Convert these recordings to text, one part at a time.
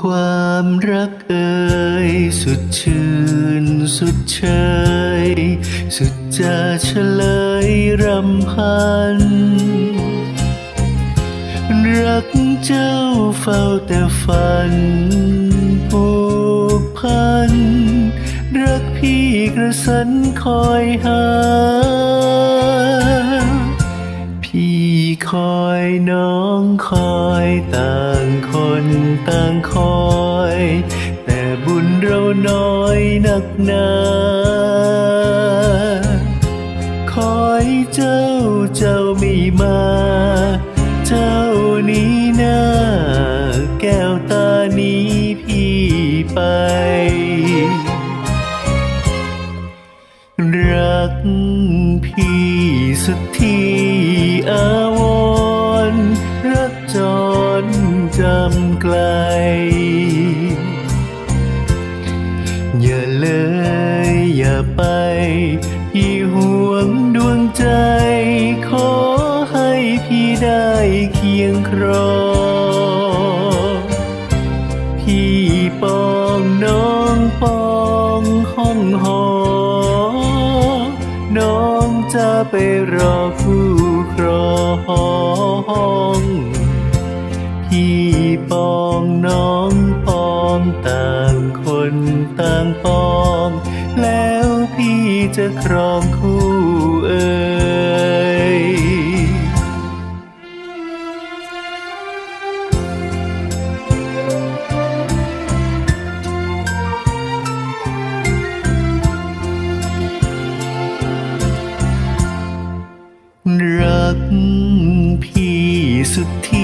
ความรักเอ่ยสุดชื่นสุดเชยสุดจะเฉลยรำพัน รักเจ้าเฝ้าแต่ฝันผูกพัน รักพี่กระสันคอยหา พี่คอยน้องคอยตา ต่างคอย แต่บุญเราน้อยนักหนาคอยเจ้าเจ้าไม่มา เจ้านี้นาแก้วตานี้พี่ไป รักพี่ รจำไกล อย่าเลยอย่าไปพี่ห่วงดวงใจ ขอให้พี่ได้เคียงครอง พี่ปองน้องปองห้องหอ น้องจะไปรอคู่ครอง พี่ปองน้องปองต่างคนต่างปอง แล้วพี่จะครองคู่เอ่ยรักพี่สุดที่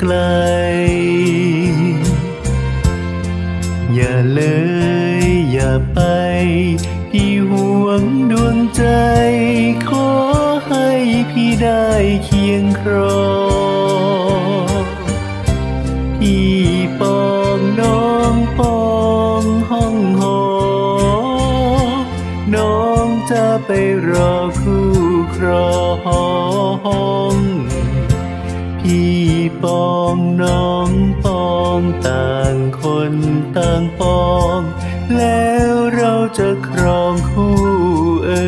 ไกล อย่าเลยอย่าไป พี่ห่วงดวงใจ ขอให้พี่ได้เคียงครอง พี่ปองน้องปองห้องหอ น้องจะไปรอคู่ครอง พี่ ปองน้องปองต่างคนต่างปอง แล้วเราจะครองคู่เอ่